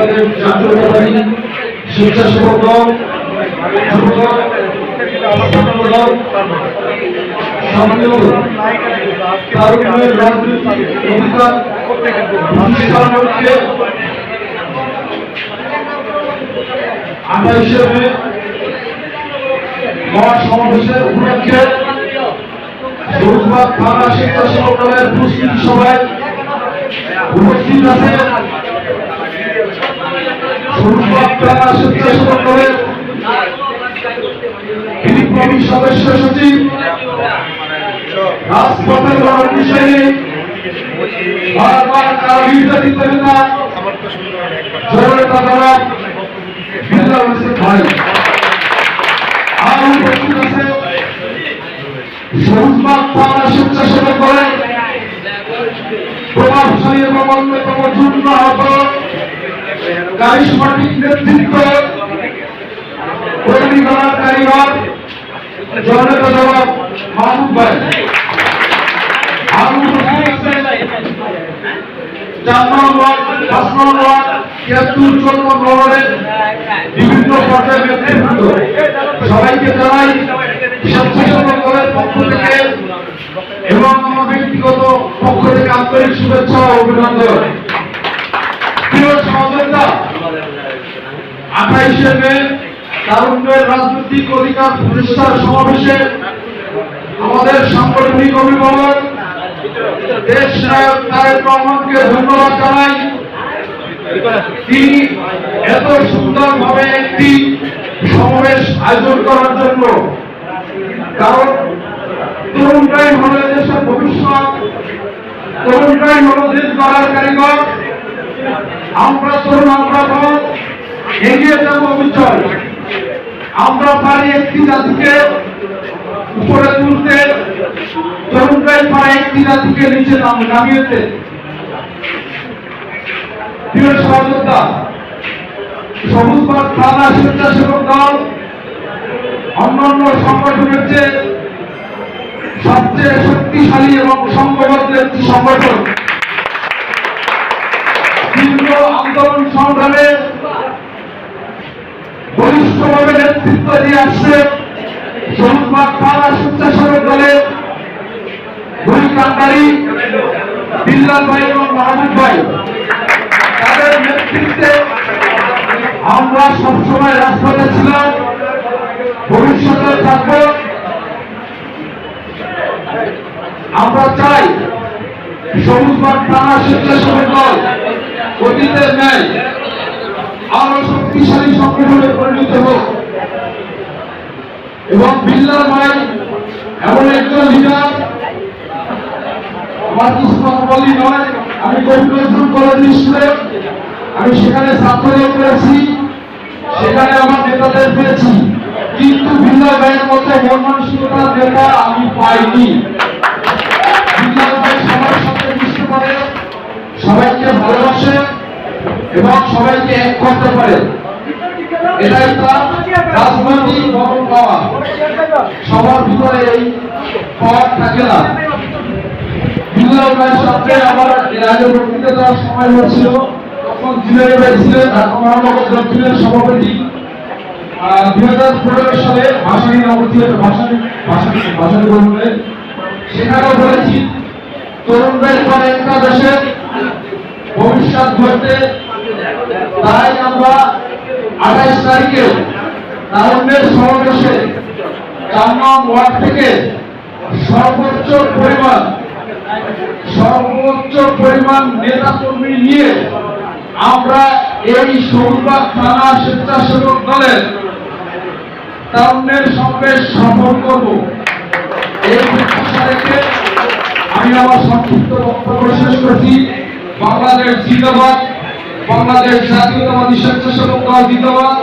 আমাদের জাতীয়তাবাদী স্বেচ্ছাসেবক দল আঠাইশে মে মহাসমাবেশের উপলক্ষে সবুজবাগ থানা স্বেচ্ছাসেবক দলের প্রস্তুতি সভায় উপস্থিত আছে সবুজবাগ থানা স্বেচ্ছাসেবক দলের বিপ্লবী সদস্য সচিব রাজপথের বিষয়ে বারবার কারও নির্যাতিত নেতা জননেতা জনাব বিল্লাহ হোসেন ভাই আর উপস্থিত আছে সবুজবাগ থানা স্বেচ্ছাসেবক দলের প্রভাবশালী এবং অন্যতম কারিশমাটিক নেতৃত্ব কর্মী করার কারিগর জননেতা জবাব মাহমুদ ভাই আছেন চার নম্বর পাঁচ নম্বর তিয়াত্তর, চোদ্দ নম্বরের বিভিন্ন পর্যায়ের নেতৃত্ব সবাইকে জানাই স্বেচ্ছাসেবক পক্ষ থেকে এবং আমার ব্যক্তিগত পক্ষ থেকে আন্তরিক শুভেচ্ছা অভিনন্দন। মে তারুণ্যের রাজনৈতিক অধিকার প্রতিষ্ঠার সমাবেশে আমাদের সাংগঠনিক অভিভাবক, দেশ নায়ক তারেক রহমানকে ধন্যবাদ জানাই। তিনি এত সুন্দরভাবে একটি সমাবেশ আয়োজন করার জন্য। কারণ তরুণরাই হলো দেশের ভবিষ্যৎ, তরুণরাই হলো দেশ গড়ার কারিগর। আমরা তরুণ, আমরা এগিয়ে যাব অবিচল আমরা পারি একটি জাতিকে উপরে তুলতে, তরুণরাই পারে একটি জাতিকে নিচে নাম নামিয়েতে। প্রিয় সহযোদ্ধা, সবুজবাগ থানা স্বেচ্ছাসেবক দল, অন্যান্য সংগঠনের চেয়ে সবচেয়ে শক্তিশালী এবং সংঘবদ্ধ একটি সংগঠন। তীব্র আন্দোলন সংগ্রামে নেতৃত্ব দিয়ে আসছে সবুজবাগ থানা স্বেচ্ছাসেবক দলের কান্ডারি, বিল্লাল ভাই এবং মাহমুদ ভাই। তাদের নেতৃত্বে আমরা সবসময় রাজপথে ছিলাম ভবিষ্যতে থাকব। আমরা চাই সবুজবাগ থানা স্বেচ্ছাসেবক দল অতীতের ন্যায় আরও শক্তিশালী সংগঠনে পরিণত হোক। এবং বিল্লার ভাই এমন একজন লিডার আমার কথা নয়, আমি গোবিন্দপুর কলেজ স্টুডেন্ট আমি সেখানে ছাত্রলীগ করেছি সেখানে আমার নেতাদের পেয়েছি, কিন্তু ভিন্ন ভাইয়ের মতো মন মানসিকতার নেতা আমি পাইনি। এটাই তার রাজনৈতিক বরং পাওয়া সবার ভিতরে এই পাওয়ার থাকে না। ভাইয়ের সাথে আমার এর আগে বক্তৃতা সময় হয়েছিল তখন জিলের ভাই ছিলেন ঢাকা মহানগর দক্ষিণের সভাপতি। দুই হাজার পনেরো সালে ভাষানী নবতী ভাষানী ভাষানী ভাষানী গ্রহণে সেখানেও বলেছি, তরুণদের পরে একটা দেশের ভবিষ্যৎ গড়তে তাই আমরা আঠাইশ তারিখে তারুণ্যের সমাবেশে চার ওয়ার্ড থেকে সর্বোচ্চ পরিমাণ সর্বোচ্চ পরিমাণ নেতা কর্মী নিয়ে আমরা এই সৌরবাগ থানা স্বেচ্ছাসেবক দলের তারুণ্যের সমাবেশ সফল করব। এই প্রত্যাশা রেখে আমি আমার সংক্ষিপ্ত বক্তব্য শেষ করছি। বাংলাদেশ জিন্দাবাদ। বাংলাদেশ জাতীয়তাবাদী স্বেচ্ছাসেবক দল জিন্দাবাদ।